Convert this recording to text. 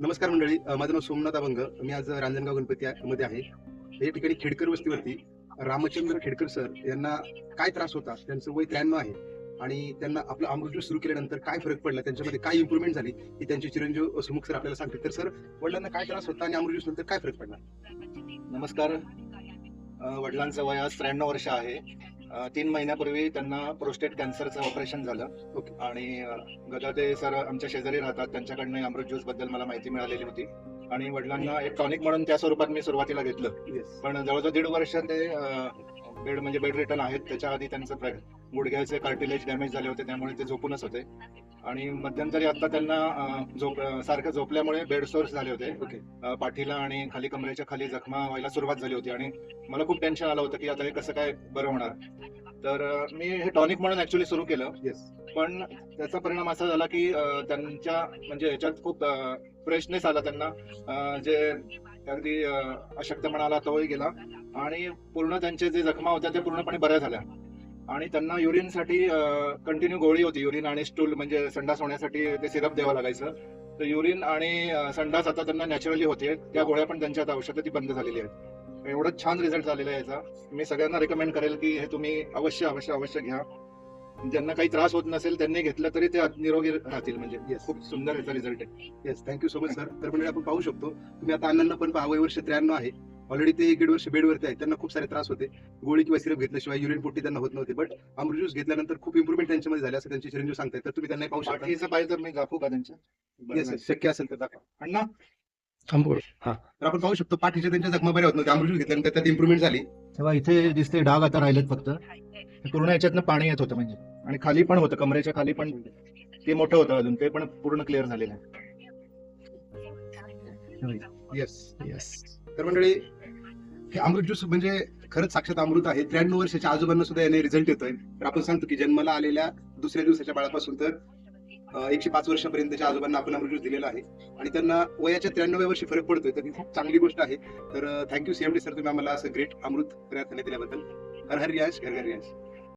नमस्कार मंडळी. माझं नाव सोमनाथ अभंग. मी आज रांजणगाव गणपती मध्ये आहे. या ठिकाणी खेडकर वस्तीवरती रामचंद्र खेडकर सर यांना काय त्रास होता? त्यांचं वय त्र्याण्णव आहे. आणि त्यांना आपलं अमृत सुरू केल्यानंतर काय फरक पडला? त्यांच्यामध्ये काय इम्प्रुव्हमेंट झाली? ही त्यांचे चिरंजीव सुमुख सर आपल्याला सांगतील. तर सर वडिलांना काय त्रास होता आणि अमृत नंतर काय फरक पडला? नमस्कार. वडिलांचं वय आज त्र्याण्णव वर्ष आहे. तीन महिन्यापूर्वी त्यांना प्रोस्टेट कॅन्सरचं ऑपरेशन झालं. आणि अ, गदाते सर आमच्या शेजारी राहतात. त्यांच्याकडनं अमृत ज्यूसबद्दल मला माहिती मिळालेली होती. आणि वडिलांना एक टॉनिक म्हणून त्या स्वरूपात मी सुरुवातीला घेतलं. पण जवळजवळ दीड वर्ष ते बेड म्हणजे बेड रिटर्न आहेत त्याच्या आधी त्यांचं गुडघ्याचे कार्टिलेज डॅमेज झाले होते त्यामुळे ते झोपूनच होते. आणि मध्यंतरी आता त्यांना झोप सारखं झोपल्यामुळे बेड सोर्स झाले होते. पाठीला आणि खाली कमरेच्या खाली जखमा व्हायला सुरुवात झाली होती. आणि मला खूप टेन्शन आलं होतं की आता हे कसं काय बरं होणार. तर मी हे टॉनिक म्हणून ऍक्च्युली सुरू केलं. येस पण त्याचा परिणाम असा झाला की त्यांच्या म्हणजे ह्याच्यात खूप फ्रेशनेस आला त्यांना. जे अगदी अशक्त म्हणाला तोही गेला. आणि पूर्ण त्यांचे जे जखमा होत्या त्या पूर्णपणे बऱ्या झाल्या. आणि त्यांना युरिनसाठी कंटिन्यू गोळी होती. युरिन आणि स्टूल म्हणजे संडास होण्यासाठी ते सिरप द्यावं लागायचं. तर युरिन आणि संडास आता त्यांना नॅचरली होते. त्या गोळ्या पण त्यांच्या आता औषधं ती बंद झालेली आहेत. एवढं छान रिझल्ट झालेला आहे याचा. मी सगळ्यांना रेकमेंड करेल की हे तुम्ही अवश्य अवश्य अवश्य घ्या. ज्यांना काही त्रास होत नसेल त्यांनी घेतलं तरी ते निरोगी राहतील. म्हणजे. खूप सुंदर याचा रिझल्ट आहे. Yes thank you so much sir तर म्हणजे आपण पाहू शकतो तुम्ही आता अण्णांना पण पहा वय वर्ष त्र्याण्णव आहे. ऑलरेडी ते एक दीड वर्ष बेडवरती आहेत. त्यांना खूप सारे त्रास होते. गोळी किंवा सिरप घेतल्याशिवाय युरिन पोटी त्यांना होत नव्हते. बट अमृत ज्यूस घेतल्यानंतर खूप इम्प्रुव्हमेंट त्यांच्यामध्ये झाले असं त्यांचे चिरंजीव सांगतात तर तुम्ही त्यांना पाहू शकता. पाहिजे तर मी दाखवू का त्यांच्या? येस शक्य असेल तर दाखवा. अण्णा? तर आपण पाहू शकतो पाठीच्या त्यांच्या जखमा बऱ्या होत नव्हत्या अमृत ज्यूस घेतल्यानंतर त्यात इम्प्रुव्हमेंट झाली. तेव्हा इथे दिसते डाग आता राहिलेत फक्त. हे पूर्ण याच्यातनं पाणी येत होतं म्हणजे. आणि खाली पण होतं कमरेच्या खाली पण ते मोठं होतं अजून ते पण पूर्ण क्लिअर झालेलं आहे. येस येस तर मंडळी हे अमृत ज्यूस म्हणजे खरंच साक्षात अमृत आहे. त्र्याण्णव वर्षाच्या आजोबांना सुद्धा याने रिझल्ट येतोय. तर आपण सांगतो की जन्माला आलेल्या दुसऱ्या दिवसाच्या बाळापासून तर एकशे पाच वर्षापर्यंतच्या आजोबांना आपण अमृत ज्यूस दिलेला आहे. आणि त्यांना वयाच्या त्र्याण्णव्या वर्षी फरक पडतोय तर ही खूप चांगली गोष्ट आहे. तर थँक्यू सीएमडी सर तुम्ही आम्हाला असं ग्रेट अमृत प्रयत्न दिल्याबद्दल हर हर रियाज घर घर रियाज